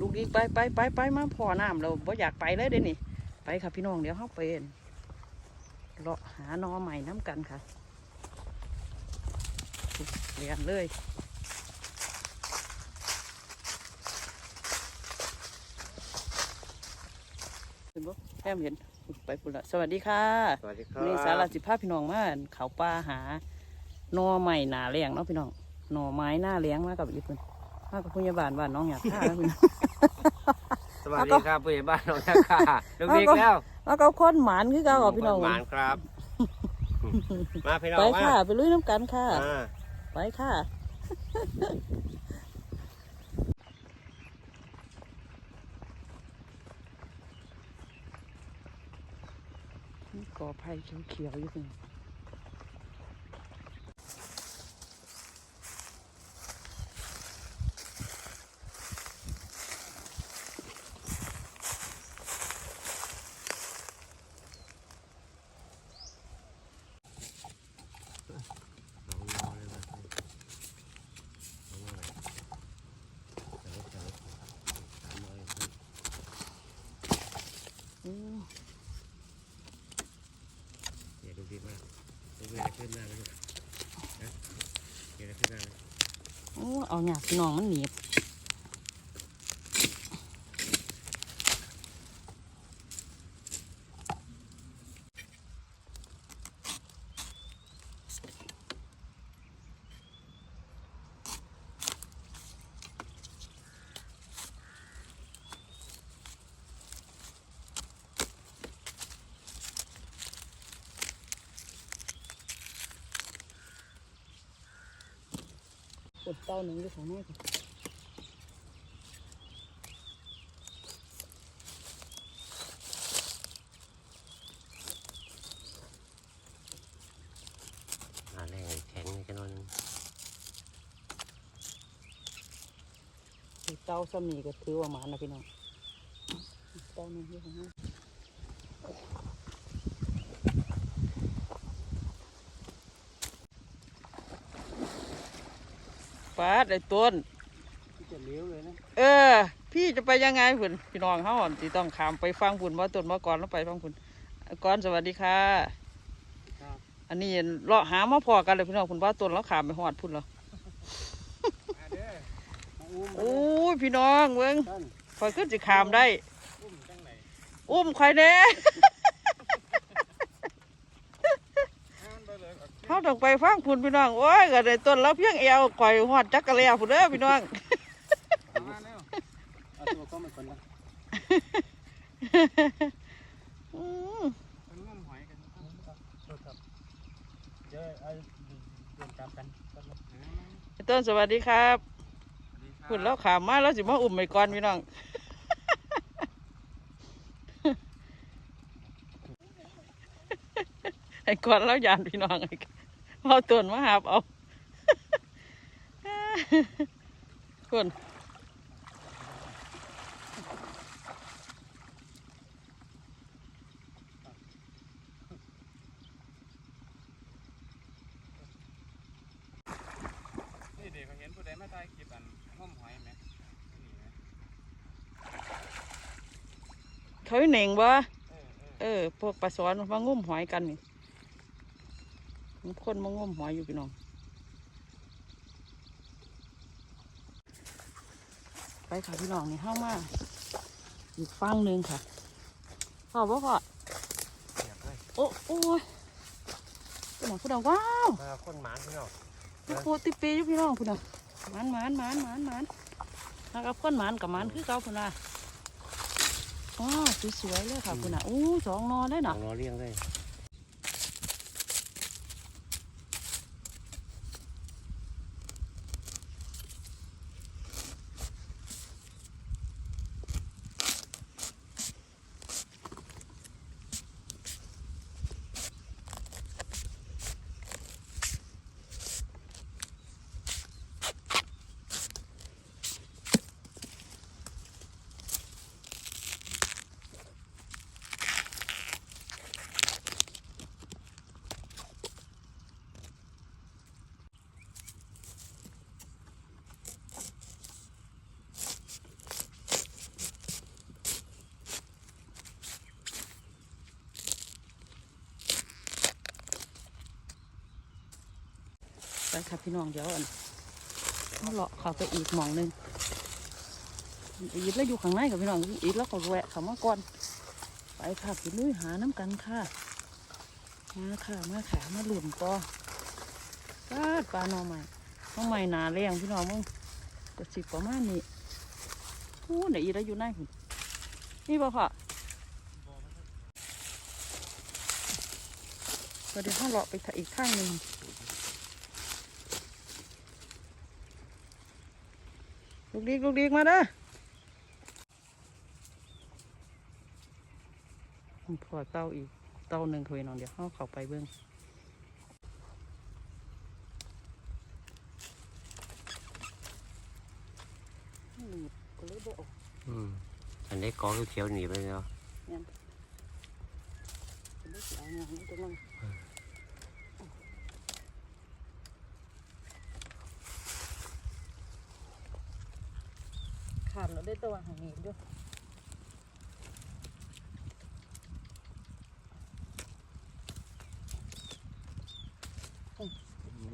ลูกดิไปไปไปไปมาพอน้ำเราบ่อยากไปเลยเด้นี่ ไปค่ะพี่น้องเดี๋ยวเฮาไปเลาะหาหนอใหม่น้ำกันค่ะเรียนเลยเห็นบ่แอมเห็นไปพุ่นละสวัสดีค่ะสวัสดีครัวันนี้สาราสิภาพี่น้องมาเขาป่าหาหนอใหม่หนาเลี้ยงเนาะพี่น้องหน่อไม้หน้าเลี้ยงมากับอีเพิ่นมากับพยาบาลบ้านน้องอยากฆ่าแล้วพี่น้องส วัสดีครับผู้ใหญ่บ้านน้องนาคาลูกเด็กแล้วมากับคนหมานคือเก่ากับพี่น้องหวานครับ มาพี่น้องไปมาค่ะ ไปลุยน้ำกันค่ะอ่าไปค่ะนี่กอไผ่เขียวๆอยู่พี่น้องอืม เดี๋ยวดูดีมากดูดีขึ้นหน้าไหมลูกนะเดี๋ยวขึ้นหน้าไหม โอ้ เอาหยาพี่น้องมันหนีบ ดเต้าหนึ่งด้วยของแม่ก่อนอ่าแรงแข็งเลยกันหน่อยนึงกดเต้าซ้ำนี่ก็ถือว่าหมานะพี่น้องเต้าหนึ่งด้วยของแม่ ฟาดไอ้ต้น จะเลี้ยวเลยนะเออ พี่จะไปยังไงพุ่นพี่น้องเขาอ่อนสิต้องขามไปฟังพุ่นว่าต้นว่าก่อนแล้วไปฟังพุ่นก่อนสวัสดีค่ะ ครับอันนี้เลาะหามาพอกันเลยพี่น้องพุ่นว่าต้นแล้วขามไปหอดพุ่นเหรอมาเด้อมาอุ้มโอ้ยพี่น้องเว้งต้นคอยขึ้นสิขามได้ อุ้มจังไหนอุ้มใครแน่ ไปเลย เขา ต้องไปฟังพุ่นพี่น้องโอ้ยก็ได้ต้นแล้วเพียงเอวก่อยหอดจักกะเลียพุ่นเด้อพี่น้องต้นสวัสดีครับพุ่นแล้วขามมาแล้วสิมาอุ้มไปก่อนพี่น้องไอ้ก่อนแล้วยานพี่น้องไอ้ เอาต้นมาหาบเอาคุณนี่เด็กเขาเห็นผู้ใดมาถ่ายคลิปอันห้อมหอยไหมเขาอยู่เหน่งบ่เออพวกปลาสอนมางุ่มหอยกันนี่ มีคนมางุ่มหอยอยู่พี่น้อง ไปค่ะพี่น้องนี่เข้ามาอีกฟังหนึ่งค่ะพ่อบ่พ่อเสียบเลยโอ้โอ้ยพี่น้องพี่น้องว้าวมาคนหมานพี่น้องติโปติปีอยู่พี่น้องพี่น้องหมันหมันหมันหมันหมันนะครับคนหมันกับหมันคือเก่าพี่น้องว้าวสวยๆเลยค่ะพี่น้องอู้สองนอได้หเนาะรอเลี้ยงเลยค่ะพี่น้องเดี๋ยวอันเอาเลาะเข้าไปอีกหมองหนึ่งอีทแล้วอยู่ข้างในกับพี่น้องอีทแล้วก็แวะเขามาก่อนไปค่ะพี่ลุยหาน้ำกันค่ะมาค่ะมาขามาหลุมกอปลาดปลาหน่อใหม่หน่อใหม่หนาแรงพี่น้องมึงก็สิบประมาณนี้โอ้ไหนอีทแล้วอยู่ในหุ่นนี่บ่ค่ะก็เดี๋ยวห้าเลาะไปอีกข้างหนึ่ง ลูกดีกลูกดีกมาเด้อพอเต้าอีกเต้าหนึ่งคุยน้องเดี๋ยวเขาเข้าไปเบิ้งหนีบก็เลยบ่ออกอืมอันนี้กอเขียวๆหนีไปแล้วก็เลยสิเอาอย่างนี้จังเลยขาดแล้วได้ ตัวหางหนีบด้วย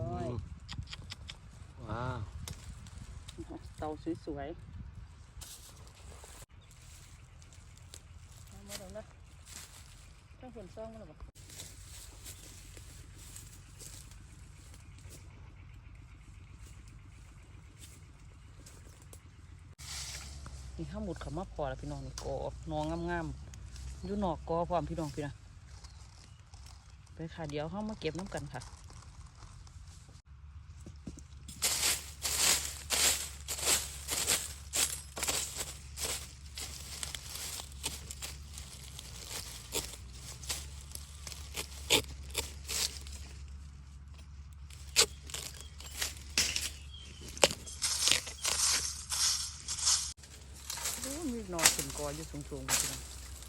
ร้อยว้าวเตาสวยๆเอามาแล้วนะต้องฝนซ่องมาแล้ว นี่ข้าหมุดขามาพอแล้วพี่น้องนี่กอนองงามๆอยู่นอกกอพร้อมพี่น้องพี่นะไปค่ะเดี๋ยวเข้ามาเก็บน้ำกันค่ะ โอ้มีหนขึ้นกออยู่สูงๆพี่น้อง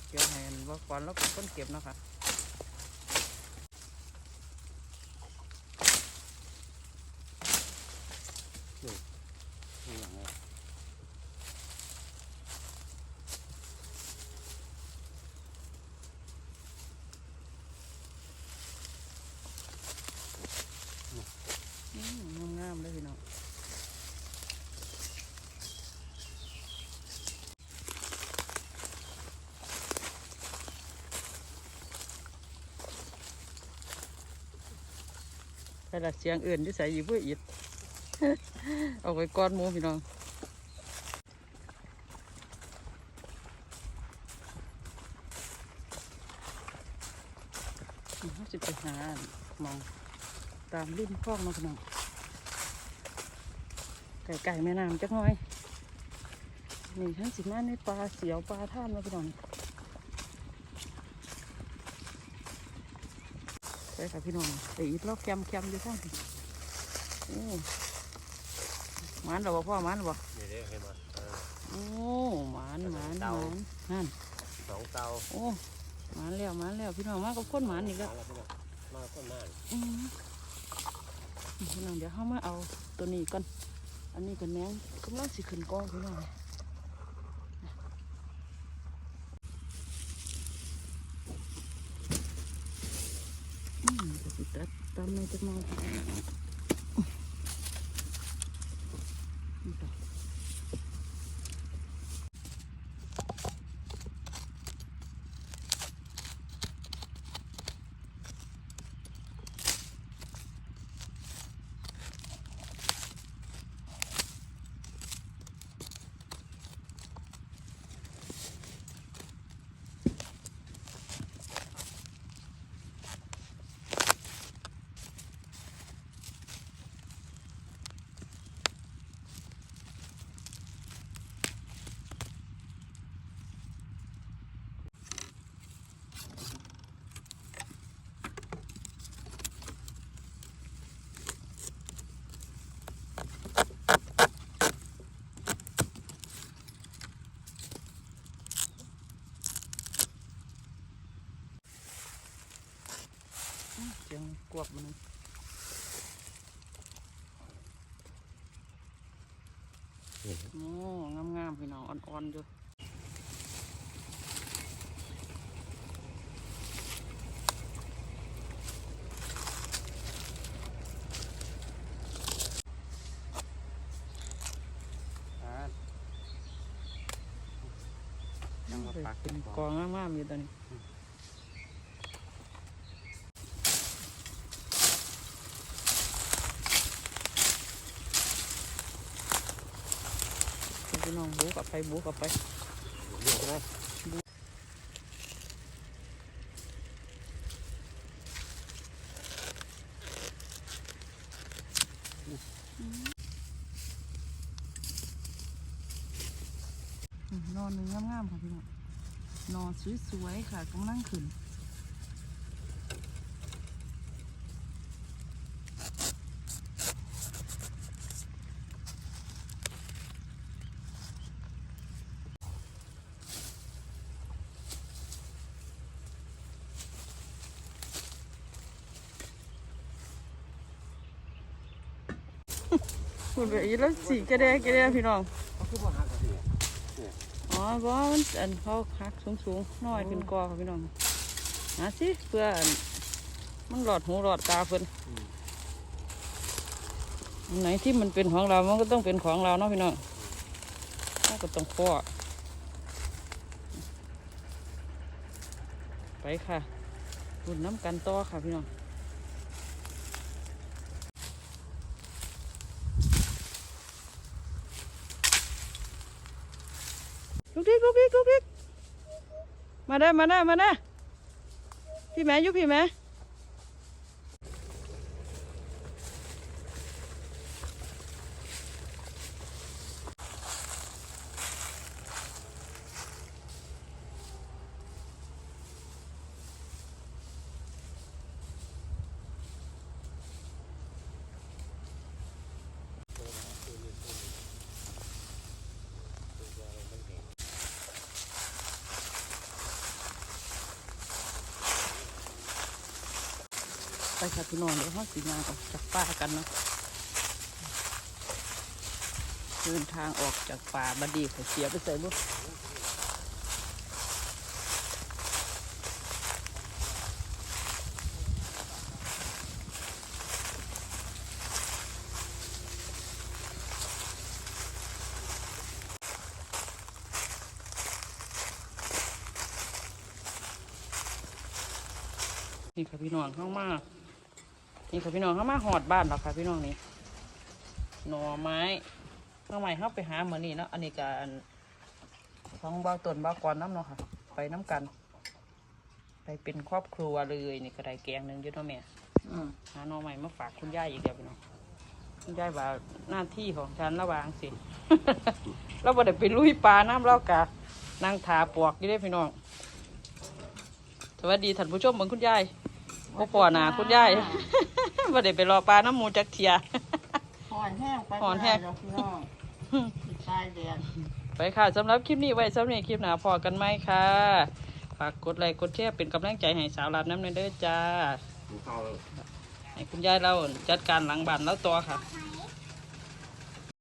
เดี๋ยวให้อันว่าก่อนแล้วเป็นคนเก็บนะคะอืมงามๆเลยพี่น้อง ไปละเสียงอื่นที่ใส่อยู่เพื่ออิดเอาไว้ก้อนมูพี่น้องเขาจะไปหามองตามริมคลองเนาะพี่น้องไก่ไก่แม่น้ำจักหน่อยนี่ทั้งสิมาในปลาเสียวปลาท่ามนาะพี่น้อง ไปค่ะพี่น้องไปอีกรอบแคมแคมอยู่ข้างนี้โอ้หมันหรอวะพ่อหมันหรอวะนี่เด้ให้มาเออโอ้หมันหมันหเต่ามันนั่นสองเตาโอ้หมันแล้วหมันแล้วพี่น้องมากับคนหมันอีกแล้วมาแล้วพี่น้องมาต้นไม้อืมพี่น้องเดี๋ยวเขามาเอาตัวนี้ก่อนอันนี้กันแหนงกำลังสิขึ้นกอพี่น้องอื มก็สิ เสียงกวกมันโอ้งามงามพี่น้องอ่อนๆอยู่ยังมาปักเป็นกองงามๆอยู่ตอนนี้ น้องบูกับไปบูกับไปเยอะใช่ไหมอืมนอนหนึ่งงามๆค่ะพี่น้องนอนสวยๆค่ะกำลังขึ้น คุณไปอีแล้วสีกระแดกกระแดกพี่น้องเขาคือว่าหากระเทียมอ๋อว่ามันอันเขาหักสูงๆน้อยขึ้นกอค่ะพี่น้องหาสิเพื่ออันมันหลอดหูหลอดตาเพิ่นอันไหนที่มันเป็นของเรา มันก็ต้องเป็นของเราเนาะพี่น้องเราก็ต้องพ่อไปค่ะรุ่นน้ำกันต่อค่ะพี่น้อง ดิ๊กลูกดิ๊กลูกดิ๊กมาได้มาได้มาได้พี่แม่ยุพี่แม่ ไปค่ะพี่น้องเดี๋ยวเขาสีงานออกจากป่ากันเนาะเดินทางออกจากป่าบดีเขาเสียไปใส่บุนี่ค่ะพี่น้องข้างมาก นี่ค่ะพี่น้องเข้ามาหอดบ้านหรอกค่ะพี่น้องนี่หน่อไม้ข้างใหม่เข้าไปหาเหมือนนี่เนาะอันนี้การของเบาต้นเบากรน้ำเนาะค่ะ ไปน้ำกัน ไปเป็นครอบครัวเลยนี่ก็ได้แกงหนึ่งอยุ่เนาะแม่อืมหาหน่อใหม่มาฝากคุณย่าอีกเดียวพี่น้องคุณย่าว่าหน้าที่ของฉันระวางสิเราบ่ได้ไปลุยปลาน้ำเล่ากะนั่งถาปวกอยู่ได้อพี่น้องสวัสดีท่านผู้ชมเหมือนคุณยายพ่อพ่อหนาคุณยาย บ่ได้ไปรอปลาน้ำหมูจักเทีย หอนแห้งไปหอนแห้ง บ่ได้ดอกพี่น้องติดตายแดด ไปค่ะสำหรับคลิปนี้ไว้สำหรับคลิปหนาพอกันไหมค่ะฝากกดไลค์กดแชร์เป็นกำลังใจให้สาวลาบน้ำเนยเด้อจ้าดูเข้าเลยให้คุณยายเราจัดการหลังบ้านแล้วตัวค่ะไ